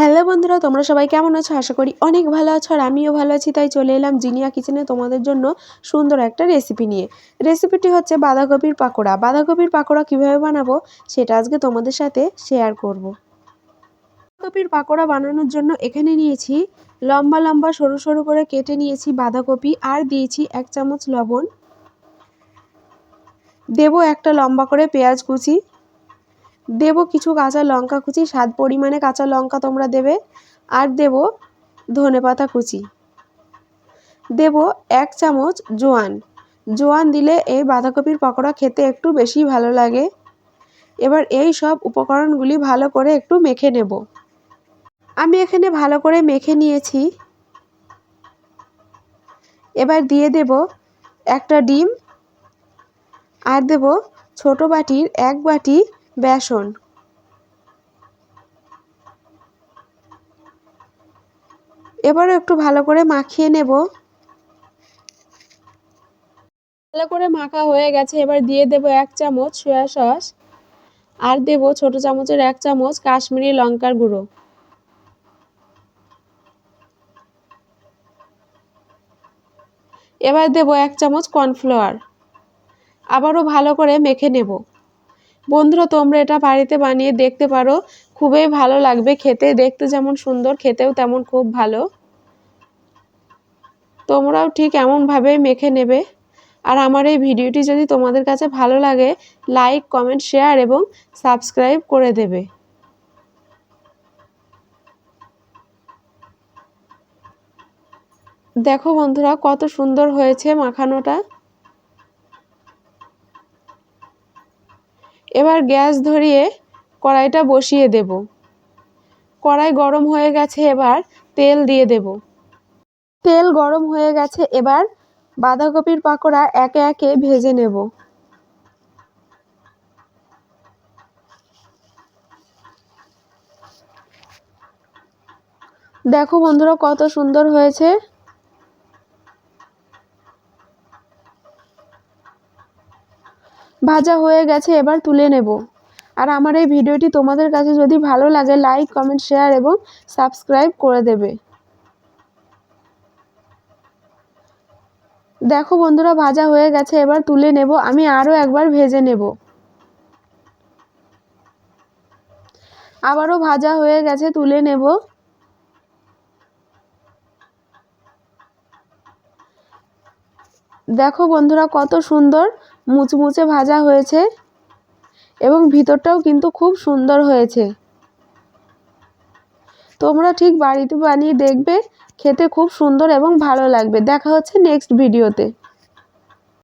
Hello বন্ধুরা, তোমরা সবাই কেমন আছো? আশা করি অনেক ভালো আছো আর আমিও ভালো আছি, তাই চলে এলাম জিনিয়া কিচেনে তোমাদের জন্য সুন্দর একটা রেসিপি নিয়ে। রেসিপিটি হচ্ছে বাঁধাকপির পাকোড়া। বাঁধাকপির পাকোড়া কীভাবে বানাবো সেটা আজকে তোমাদের সাথে শেয়ার করব। বাঁধাকপির পাকোড়া বানানোর জন্য এখানে নিয়েছি লম্বা লম্বা সরু সরু করে কেটে নিয়েছি বাঁধাকপি আর দিয়েছি এক চামচ লবণ। দেব একটা লম্বা করে পেঁয়াজ কুচি। দেব কিছু কাঁচা লঙ্কা কুচি, স্বাদ পরিমাণে কাঁচা লঙ্কা তোমরা দেবে, আর দেব ধনে পাতা কুচি। দেব এক চামচ জোয়ান। জোয়ান দিলে এই বাঁধাকপির পকোড়া খেতে একটু বেশি ভালো লাগে। এবার এই সব উপকরণগুলি ভালো করে একটু মেখে নেব। আমি এখানে ভালো করে মেখে নিয়েছি। এবার দিয়ে দেব একটা ডিম, আর দেব ছোট বাটির এক বাটি বেসন। এবারও একটু ভালো করে মাখিয়ে নেব। ভালো করে মাখা হয়ে গেছে, এবার দিয়ে দেব এক চামচ সয়া সস আর দেব ছোট চামচের এক চামচ কাশ্মীরি লঙ্কার গুঁড়ো। এবার দেব এক চামচ কর্নফ্লাওয়ার আবারও ভালো করে মেখে নেব। বন্ধুরা, তোমরা এটা বাড়িতে বানিয়ে দেখতে পারো। খুবই ভালো লাগবে খেতে। দেখতে যেমন সুন্দর, খেতেও তেমন খুব ভালো। তোমরাও ঠিক এমনভাবেই মেখে নেবে। আর আমার এই ভিডিওটি যদি তোমাদের কাছে ভালো লাগে, লাইক, কমেন্ট, শেয়ার এবং সাবস্ক্রাইব করে দেবে। দেখো বন্ধুরা, কত সুন্দর হয়েছে মাখানোটা। এবার গ্যাস ধরিয়ে কড়াইটা বসিয়ে দেব। কড়াই গরম হয়ে গেছে এবার তেল দিয়ে দেব। তেল গরম হয়ে গেছে এবার বাঁধাকপির পাকোড়া একে একে ভেজে নেব। দেখো বন্ধুরা কত সুন্দর হয়েছে। ভাজা হয়ে গেছে, এবার তুলে নেব। আর আমার এই ভিডিওটি তোমাদের কাছে যদি ভালো লাগে লাইক কমেন্ট শেয়ার এবং সাবস্ক্রাইব করে দেবে। দেখো বন্ধুরা, ভাজা হয়ে গেছে, এবার তুলে নেব। আমি আরও একবার ভেজে নেব। আবারও ভাজা হয়ে গেছে, তুলে নেব। দেখো বন্ধুরা, কত সুন্দর মুচমুচে ভাজা হয়েছে এবং ভিতরটাও কিন্তু খুব সুন্দর হয়েছে। তোমরা ঠিক বাড়িতে বানিয়ে দেখবে, খেতে খুব সুন্দর এবং ভালো লাগবে। দেখা হচ্ছে নেক্সট ভিডিওতে